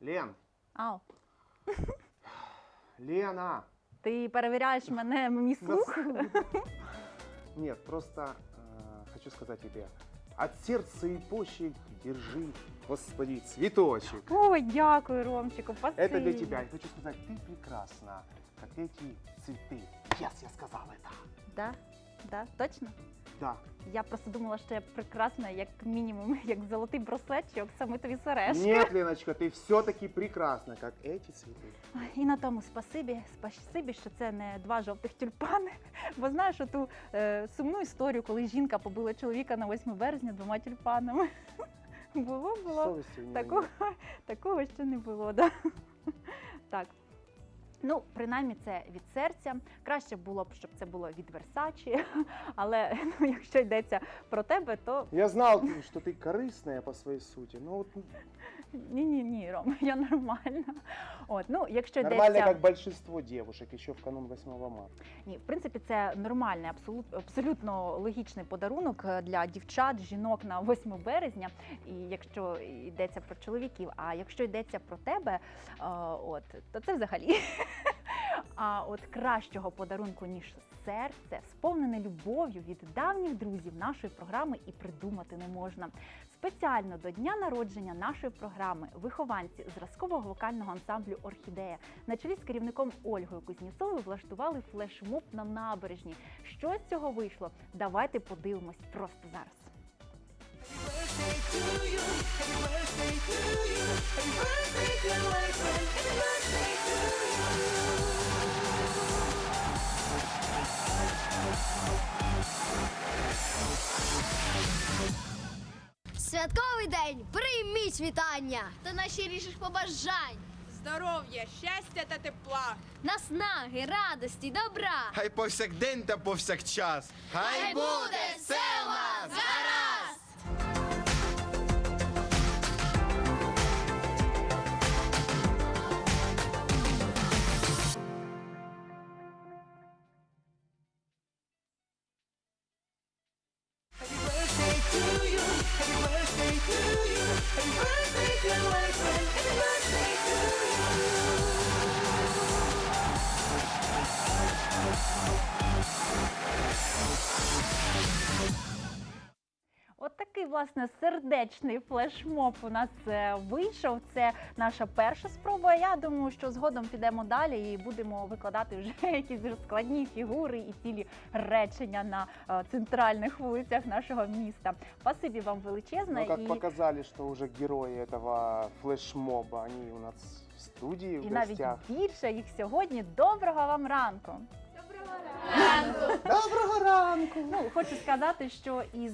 Лен, Ау, Лена. ти перевіряєш мене мій слух? Нет, просто э, хочу сказать тебе. От сердца и почек держи, Господи, цветочек. Ой, дякую, Ромчику, спасибі. Это для тебя. И хочу сказать, ты прекрасна, как эти цветы. Yes, я сказал это. Да? Да, точно? Да. Я просто думала, що я прекрасна, як мінімум, як золотий браслет чи оксамитові сережки. Нет, Леночка, ты все-таки прекрасна, как эти цветы. Ой, І на тому спасибі, спасибі, що це не два жовтих тюльпани. Бо знаєш ту е, сумну історію, коли жінка побила чоловіка на 8 березня двома тюльпанами. Було, було. Совести у меня Такого, нет. такого ще не було, да? Так. Ну, принаймні, це від серця. Краще було б, щоб це було від Версачі. Але ну, якщо йдеться про тебе, то Я знал, что ты корыстная по своей сути. Ну, вот ні, ні, ні, Ром, я нормальна. От, ну, якщо нормально, йдеться... как большинство девушек, еще в канун 8 марта. Ні, в принципі, це нормальний, абсолютно, абсолютно логічний подарунок е, для дівчат, жінок на 8 березня. І якщо йдеться про чоловіків, а якщо йдеться про тебе, е, от то це взагалі. А от кращого подарунку, ніж серце, сповнене любов'ю від давніх друзів нашої програми і придумати не можна. Спеціально до дня народження нашої програми вихованці зразкового вокального ансамблю Орхідея на чолі з керівником Ольгою Кузнєцовою влаштували флешмоб на набережні. Що з цього вийшло? Давайте подивимось просто зараз. Святковий день! Прийміть вітання! Та найщиріших побажань! Здоров'я, щастя та тепла. Наснаги, радості, добра! Хай повсякдень та повсякчас. Хай буде все у власне сердечний флешмоб у нас е, вийшов. Це наша перша спроба. Я думаю, що згодом підемо далі і будемо викладати вже якісь складні фігури і цілі речення на е, центральних вулицях нашого міста. Спасибі вам величезне Ну, как і, показали, что уже герои этого флешмоба, они у нас в студии, в і навіть більше їх сьогодні. Доброго вам ранку! Доброго ранку! Доброго ранку! Ну, хочу сказати, що із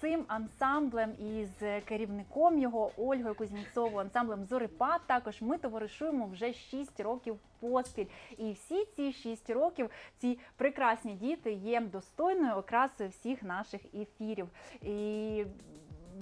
цим ансамблем, із керівником його Ольгою Кузнєцовою, ансамблем Зорипад, також ми товаришуємо вже 6 років поспіль. І всі ці 6 років ці прекрасні діти є достойною окрасою всіх наших ефірів. І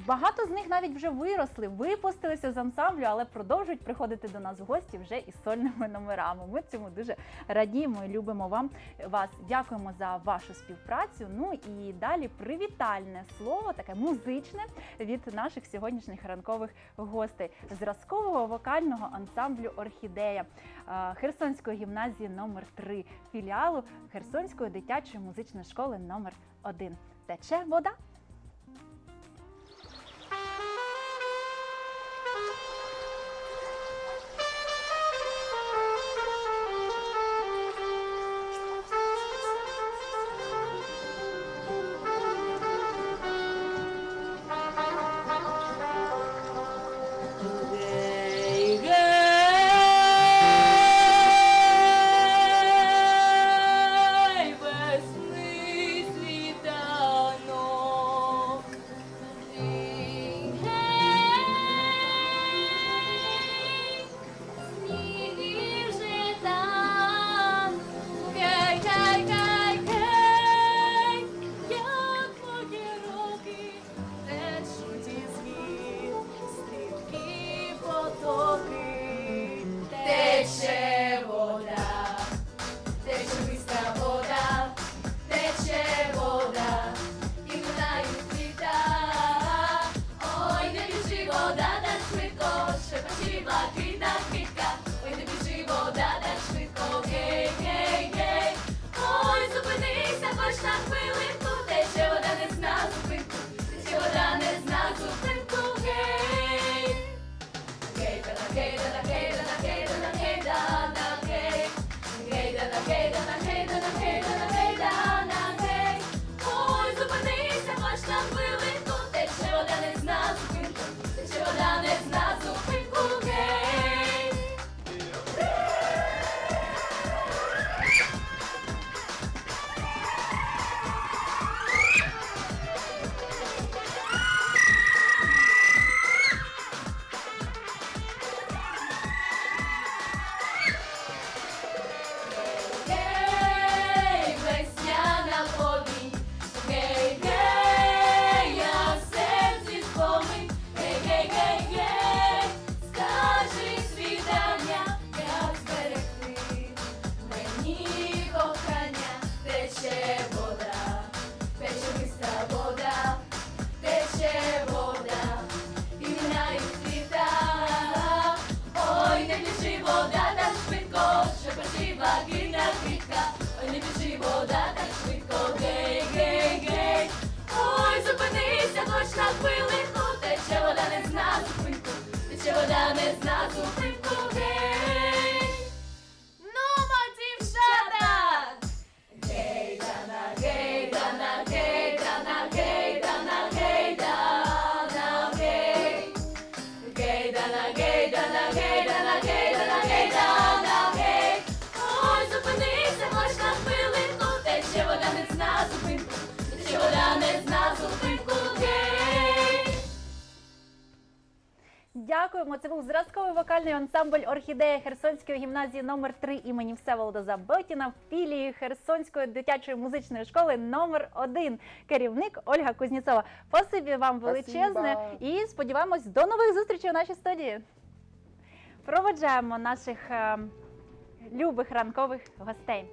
Багато з них навіть вже виросли, випустилися з ансамблю, але продовжують приходити до нас в гості вже із сольними номерами. Ми цьому дуже радіємо і любимо вам вас. Дякуємо за вашу співпрацю. Ну і далі привітальне слово, таке музичне від наших сьогоднішніх ранкових гостей зразкового вокального ансамблю Орхідея е, Херсонської гімназії номер 3 філіалу Херсонської дитячої музичної школи номер 1 Тече вода. Зна зупинку гей. Дякуємо. Це був зразковий вокальний ансамбль Орхідея Херсонської гімназії номер 3 імені Всеволода Заботіна в філії Херсонської дитячої музичної школи номер 1 Керівник Ольга Кузнєцова. Спасибі вам величезне Спасибо. і сподіваємось до нових зустрічей у нашій студії. Проводжаємо наших е, любих ранкових гостей.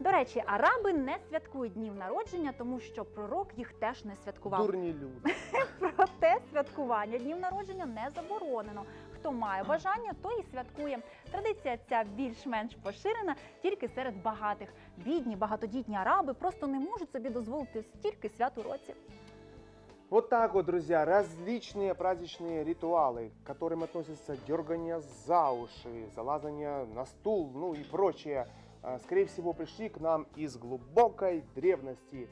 До речі, араби не святкують днів народження, тому що пророк їх теж не святкував. Дурні люди. Проте святкування днів народження не заборонено. Хто має бажання, той і святкує. Традиція ця більш-менш поширена тільки серед багатих. Бідні, багатодітні араби просто не можуть собі дозволити стільки свят у році. Вот так вот, друзья, различные праздничные ритуалы, к которым относятся дергание за уши, залазание на стул, ну и прочее, а, скорее всего, пришли к нам из глубокой древности.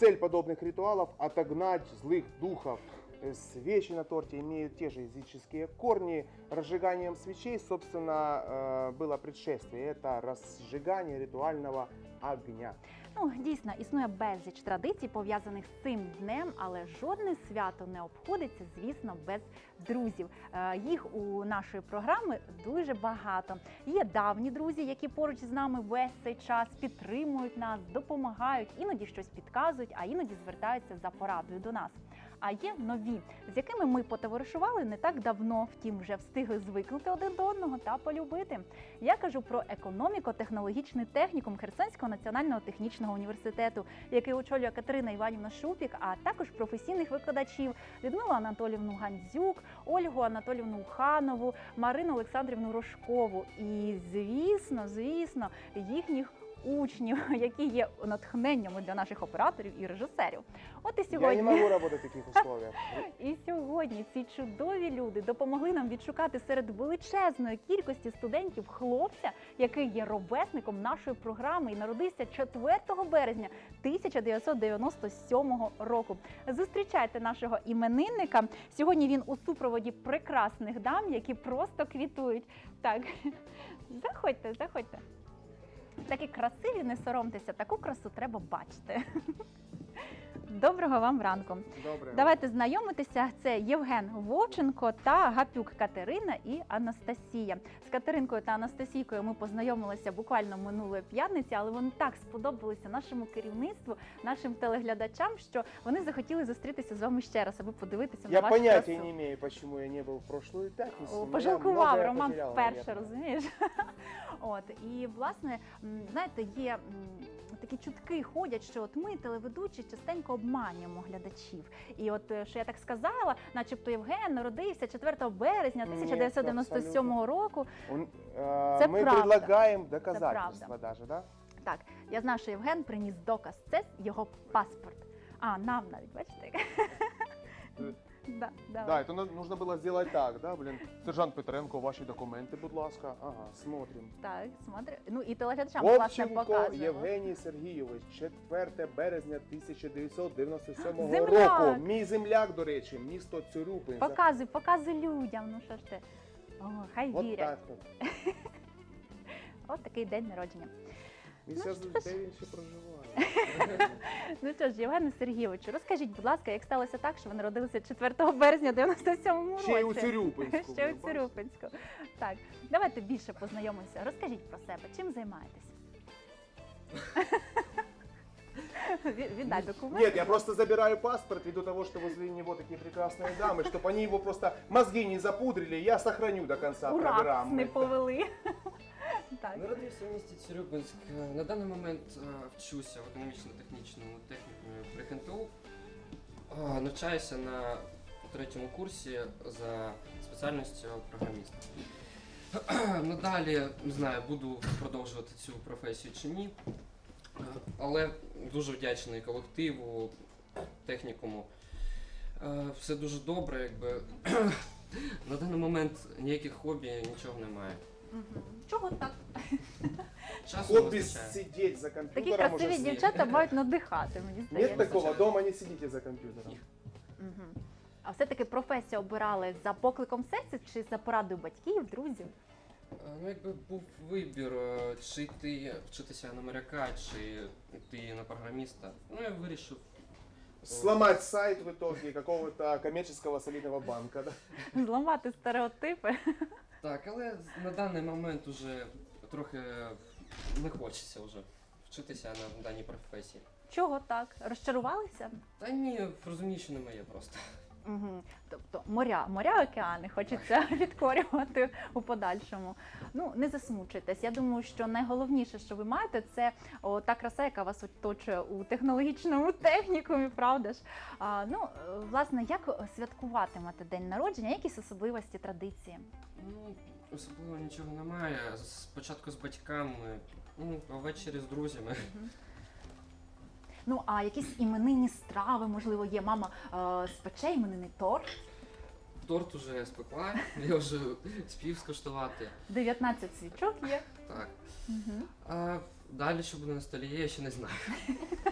Цель подобных ритуалов – отогнать злых духов. Э, Свечи на торте имеют те же языческие корни. Разжиганием свечей, собственно, э, было предшествие. Это разжигание ритуального огня. Ну, дійсно, існує безліч традицій, пов'язаних з цим днем, але жодне свято не обходиться, звісно, без друзів. Е, Їх у нашої програми дуже багато. Є давні друзі, які поруч з нами весь цей час підтримують нас, допомагають, іноді щось підказують, а іноді звертаються за порадою до нас. А є нові, з якими ми потоваришували не так давно, втім вже встигли звикнути один до одного та полюбити. Я кажу про економіко-технологічний технікум Херсонського національного технічного університету, який очолює Катерина Іванівна Шупік, а також професійних викладачів Людмилу Анатолівну Гандзюк, Ольгу Анатолівну Уханову, Марину Олександрівну Рожкову. І звісно, звісно, їхніх. Учнів, які є натхненням для наших операторів і режисерів. От і Я сьогодні не могу работать в таких условиях. і сьогодні ці чудові люди допомогли нам відшукати серед величезної кількості студентів хлопця, який є ровесником нашої програми і народився 4 березня 1997 року. Зустрічайте нашого іменинника. Сьогодні він у супроводі прекрасних дам, які просто квітують. Так, заходьте, заходьте. Такі красиві, не соромтеся, таку красу треба бачити. Доброго вам ранку. Добре. Давайте знайомитися. Це Євген Вовченко та Гапюк Катерина і Анастасія. З Катеринкою та Анастасійкою ми познайомилися буквально минулої п'ятниці, але вони так сподобалися нашому керівництву, нашим телеглядачам, що вони захотіли зустрітися з вами ще раз, аби подивитися Я на вашу понятия красу. не имею, почему я не был в прошлую пятницу. О, я Пожалкував Роман вперше, розумієш? От і власне, знаєте, є такі чутки ходять, що от ми, телеведучі, частенько обманюємо глядачів. І от е, що я так сказала, начебто Євген народився 4 березня Ні, 1997 року. Он, э, Це ми правда. предлагаємо доказательства даже, да? Так, я знаю, що Євген приніс доказ. Це його паспорт. А нам навіть бачите. Да, давай. Да, это на- нужно было сделать так, да, блин. Сержант Петренко, ваші документи, будь ласка. Ага, смотрим. Так, смотри. Ну і телеглядачам власне Вовченко показуємо. Євгеній Сергійович, 4 березня 1997 Земляк! року. Мій земляк, до речі, місто Цюрюпин. Показуй, показуй людям. Ну що ж ти? О, хай От вірять. так от. От такий день народження. Місяць, що ж. де він ще проживає? Ну що ж, Євгене Сергійовичу, розкажіть, будь ласка, як сталося так, що ви народилися 4 березня 97 році? Ще й у Цюрюпинську. Ще у ви бачите? Цюрюпинську. Так, давайте більше познайомимося. Розкажіть про себе, чим займаєтесь? Ві- Віддай документ. Нет, я просто забираю паспорт ввиду того, что возле него такие прекрасные дамы, чтобы они его просто мозги не запудрили, я сохраню до конца Ура, не программы. повели. Так. Народився в місті Цюрюпинськ. На даний момент е, вчуся в економічно-технічному технікумі при ХНТУ. Е, Навчаюся на третьому курсі за спеціальністю програміст. Надалі не знаю, буду продовжувати цю професію чи ні. Е, Але дуже вдячний колективу, технікуму. Все дуже добре, якби На даний момент ніяких хобі, нічого немає. Чого так? Часу Хобби вистачає. сидеть за Такі компьютером красиві дівчата мають надихати, мені Нет здається. такого, дома не сидите за компьютером. Мгм. А все-таки професію обирали за покликом серця чи за порадою батьків, друзів? Е, Ну, якби був вибір, е, чи йти вчитися на моряка, чи йти на програміста. Ну, я вирішив. Сломать сайт в итоге какого-то коммерческого солидного банка, да? Зламати стереотипи. Так, але на даний момент уже трохи не хочеться вже вчитися на даній професії. Чого так? Розчарувалися? Та ні, розумію, що не моє просто. Угу. Тобто моря, моря, океани хочеться відкорювати у подальшому. Ну не засмучуйтесь. Я думаю, що найголовніше, що ви маєте, це о, та краса, яка вас оточує у технологічному технікумі, правда ж? А, ну, е, власне, як святкуватимете день народження, якісь особливості, традиції? Ну, особливо нічого немає. Спочатку з батьками, ну, а ввечері з друзями. Ну а якісь іменинні страви, можливо, є. Мама е, спече іменинний торт. Торт уже спекла, я вже спів скуштувати. 19 свічок є. Так. Угу. А далі, що буде на столі, я ще не знаю.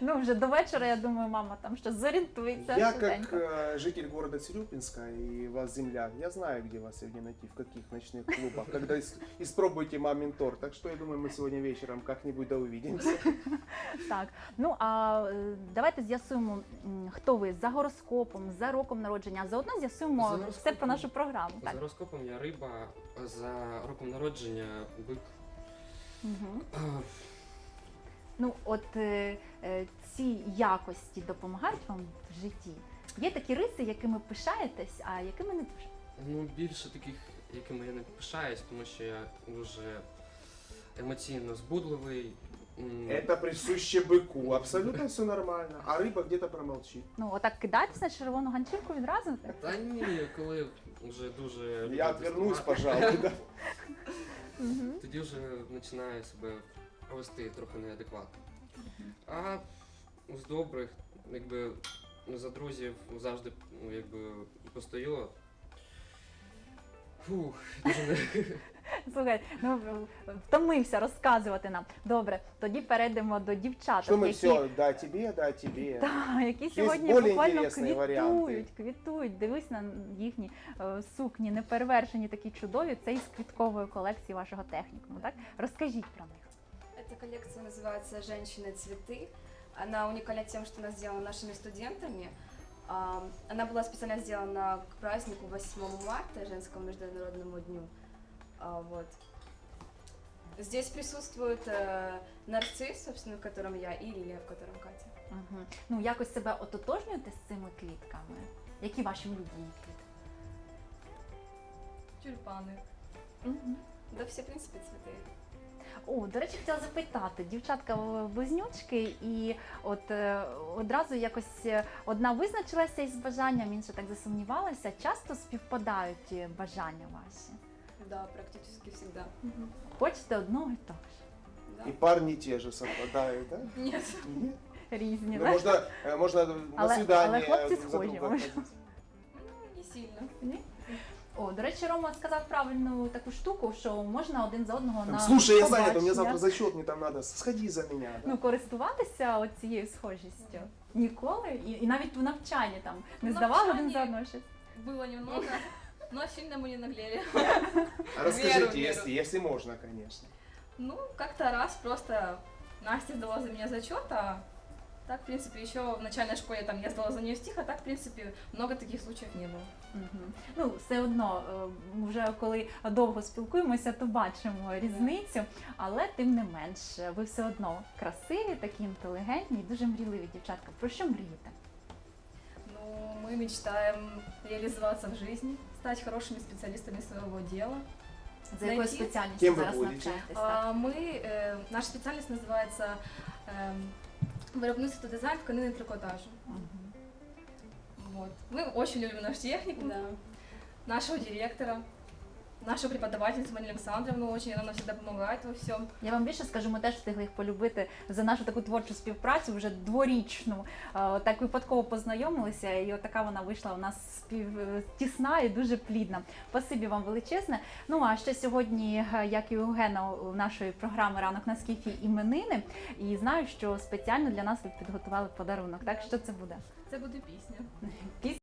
Ну вже до вечора, я думаю, мама там щось зорієнтується. Я швиденько. как э, житель города Цирюпинска и вас земляк, я знаю, где вас сегодня найти, в каких ночных клубах, когда ис- испробуйте мамин торт. Так что я думаю, мы сегодня вечером как-нибудь да увидимся. Так, ну а е, давайте з'ясуємо, м, хто ви за гороскопом, за роком народження. а Заодно з'ясуємо За все гороскопом. про нашу програму. За Так. гороскопом я риба, а за роком народження бик. Угу. А, Ну, от е, е, ці якості допомагають вам в житті. Є такі риси, якими пишаєтесь, а якими не дуже. Ну, більше таких, якими я не пишаюсь, тому що я дуже емоційно збудливий. М, Это присуще быку, абсолютно все нормально. А рыба где-то промолчит. Ну, отак кидаєтесь на червону ганчірку відразу. Так? Та ні, коли вже дуже люблю Я отвернусь, фестиваль, пожалуй, да. Угу. Тоді вже починаю себе вести трохи неадекватно. А з добрих, якби за друзів завжди ну, якби постою. Фух, дуже не Слухай, ну втомився розказувати нам. Добре, тоді перейдемо до дівчаток, Что мы які, все, да тебе, да тебе. та, які сьогодні более буквально інтересні квітують, варіанти. квітують. Дивись на їхні е, сукні, неперевершені такі чудові. Це із квіткової колекції вашого технікуму. Так розкажіть про них Эта коллекция называется «Женщины цветы». Она уникальна тем, что она сделана нашими студентами. А, Она была специально сделана к празднику 8 марта, Женскому международному дню. А, Вот. Здесь присутствует э, нарцисс, собственно, в котором я, и лилия, в котором Катя. Угу. Ну якось себе ототожнюєте з цими квітками? Які ваші улюблені квіти? Тюльпаны. Угу. Да все, в принципе, цветы. О, до речі, хотіла запитати, дівчатка е, близнючки, і от е, одразу якось е, одна визначилася із бажанням, інша так засумнівалася. Часто співпадають е, бажання ваші. Да, практически всегда. Хочете одного і того ж. Да. И парни те же совпадают, да? Нет. Нет? Різні, Ну, так? можно, э, можно на Але- свидание але хлопці друг за схожі, друга може. ходить. Ну, не сильно. Ні? О, до речі, Рома сказав правильну таку штуку, що можна один за одного Там, на Слушай, я занят, у меня побачення, завтра зачет, мне там надо, сходи за меня. да. ну, користуватися оцією схожістю. Ніколи? І, і навіть в навчанні там не В здавали один навчанні- за одного щось. Было немного, но сильно мы не наглели. А расскажите, веру. если, если можно, конечно. Ну, как-то раз просто Настя сдала за меня зачет, а так, в принципе, еще в начальной школе там я сдала за нее стих, а так, в принципе, много таких случаев не было. Мгм. Ну, все одно, е, вже коли довго спілкуємося, то бачимо різницю, але тим не менш, ви все одно красиві, такі інтелігентні і дуже мрійливі дівчатка. Про що мрієте? Ну, мы мечтаем реализоваться в жизни, стать хорошими специалистами своего дела. За якою Знайти? спеціальністю Ким ви зараз будете? навчаєтесь? так? А, мы, э, наша специальность называется э, виробництво дизайн тканини трикотажу. Угу. Вот. Мы очень любим наш техникум, Да. нашего директора. Наша преподавательница Марина Александровна очень, она нам всегда помогает во всем. Я вам більше скажу, ми теж встигли їх полюбити за нашу таку творчу співпрацю, вже дворічну. Е, Так випадково познайомилися, і отака вона вийшла у нас спів тісна і дуже плідна. Спасибі вам величезне. Ну а ще сьогодні, е, як і у Гена, у нашої програми Ранок на скіфі іменини. І знаю, що спеціально для нас ви підготували подарунок. Так що це буде? Це буде пісня. Пісня